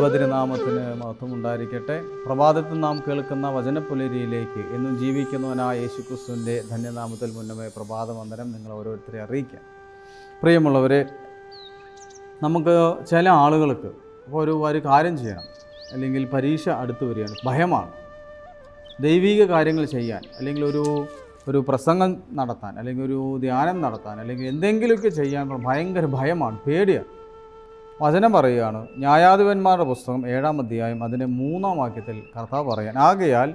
ദൈവതിരുനാമത്തിന് മഹത്വം ഉണ്ടായിരിക്കട്ടെ പ്രഭാതത്തിൽ നാം കേൾക്കുന്ന വചനപ്പുലരിയിലേക്ക് എന്നും ജീവിക്കുന്നവനായ യേശുക്രിസ്തുവിന്റെ ധന്യനാമത്തിൽ മുന്നമേ പ്രഭാതവന്ദനം നിങ്ങൾ ഓരോരുത്തരെ അറിയിക്കാം. പ്രിയമുള്ളവരെ നമുക്ക് ചില ആളുകൾക്ക് ഇപ്പോൾ ഒരു ഒരു കാര്യം ചെയ്യണം. അല്ലെങ്കിൽ പരീക്ഷ അടുത്ത് വരികയാണ്. ഭയമാണ്. ദൈവിക കാര്യങ്ങൾ ചെയ്യാൻ അല്ലെങ്കിൽ ഒരു ഒരു പ്രസംഗം നടത്താൻ അല്ലെങ്കിൽ ഒരു ധ്യാനം നടത്താൻ അല്ലെങ്കിൽ എന്തെങ്കിലുമൊക്കെ ചെയ്യാൻ ഭയങ്കര ഭയമാണ് പേടിയാണ്. വചനം പറയുകയാണ്. ന്യായാധിപന്മാരുടെ പുസ്തകം ഏഴാം അധ്യായം അതിന്റെ മൂന്നാം വാക്യത്തിൽ കർത്താവ് പറയാൻ ആകയാൽ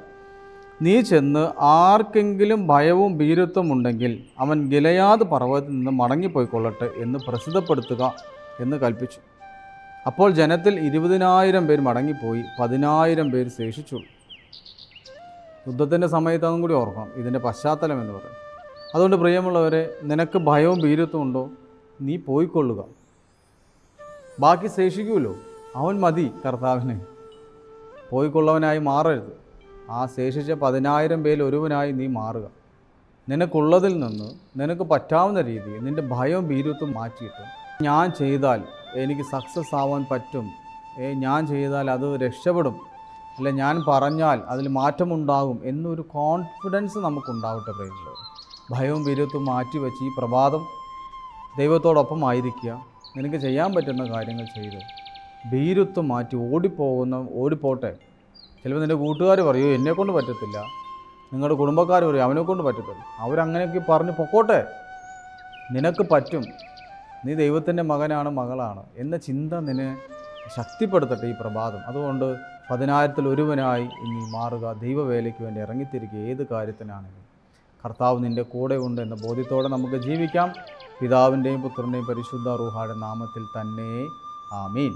നീ ചെന്ന് ആർക്കെങ്കിലും ഭയവും ഭീരുത്വം ഉണ്ടെങ്കിൽ അവൻ ഗിലയാത് പർവതത്തിൽ നിന്ന് മടങ്ങിപ്പോയിക്കൊള്ളട്ടെ എന്ന് പ്രസിദ്ധപ്പെടുത്തുക എന്ന് കൽപ്പിച്ചു. അപ്പോൾ ജനത്തിൽ ഇരുപതിനായിരം പേർ മടങ്ങിപ്പോയി പതിനായിരം പേര് ശേഷിച്ചു യുദ്ധത്തിന്റെ സമയത്താണെന്നും കൂടി ഓർക്കണം ഇതിന്റെ പശ്ചാത്തലം എന്ന് പറയും അതുകൊണ്ട് പ്രിയമുള്ളവരെ നിനക്ക് ഭയവും ഭീരുത്വം ഉണ്ടോ? നീ പോയിക്കൊള്ളുക. ബാക്കി ശേഷിക്കുമല്ലോ അവൻ മതി കർത്താവിന്. പോയിക്കൊള്ളവനായി മാറരുത്. ആ ശേഷിച്ച പതിനായിരം പേരിൽ ഒരുവനായി നീ മാറുക. നിനക്കുള്ളതിൽ നിന്ന് നിനക്ക് പറ്റാവുന്ന രീതിയിൽ നിന്റെ ഭയവും ഭീരുത്വം മാറ്റിയിട്ട് ഞാൻ ചെയ്താൽ എനിക്ക് സക്സസ് ആവാൻ പറ്റും. ഏ ഞാൻ ചെയ്താൽ അത് രക്ഷപ്പെടും. അല്ല ഞാൻ പറഞ്ഞാൽ അതിൽ മാറ്റമുണ്ടാകും എന്നൊരു കോൺഫിഡൻസ് നമുക്കുണ്ടാവട്ടെ പ്രിയമുള്ളവർ ഭയവും ഭീരുത്വം മാറ്റി വെച്ച് ഈ പ്രഭാതം ദൈവത്തോടൊപ്പം ആയിരിക്കുക. നിനക്ക് ചെയ്യാൻ പറ്റുന്ന കാര്യങ്ങൾ ചെയ്ത് ഭീരുത്വം മാറ്റി ഓടിപ്പോകുന്ന ഓടിപ്പോട്ടെ. ചിലപ്പോൾ നിന്റെ കൂട്ടുകാർ പറയൂ എന്നെക്കൊണ്ട് പറ്റത്തില്ല. നിങ്ങളുടെ കുടുംബക്കാർ പറയും അവനെ കൊണ്ട് പറ്റത്തില്ല. അവരങ്ങനെയൊക്കെ പറഞ്ഞ് പൊക്കോട്ടെ. നിനക്ക് പറ്റും. നീ ദൈവത്തിന്റെ മകനാണ് മകളാണ് എന്ന ചിന്ത നിന്നെ ശക്തിപ്പെടുത്തട്ടെ ഈ പ്രഭാതം. അതുകൊണ്ട് പതിനായിരത്തിൽ ഒരുവനായി ഇനി മാറുക ദൈവവേലയ്ക്ക് വേണ്ടി ഇറങ്ങിത്തിരിക്കുക ഏത് കാര്യത്തിനാണെങ്കിലും. കർത്താവ് നിന്റെ കൂടെ ഉണ്ട് എന്ന ബോധ്യത്തോടെ നമുക്ക് ജീവിക്കാം. പിതാവിന്റെയും പുത്രന്റെയും പരിശുദ്ധ റൂഹാടെ നാമത്തിൽ തന്നെ ആമീൻ.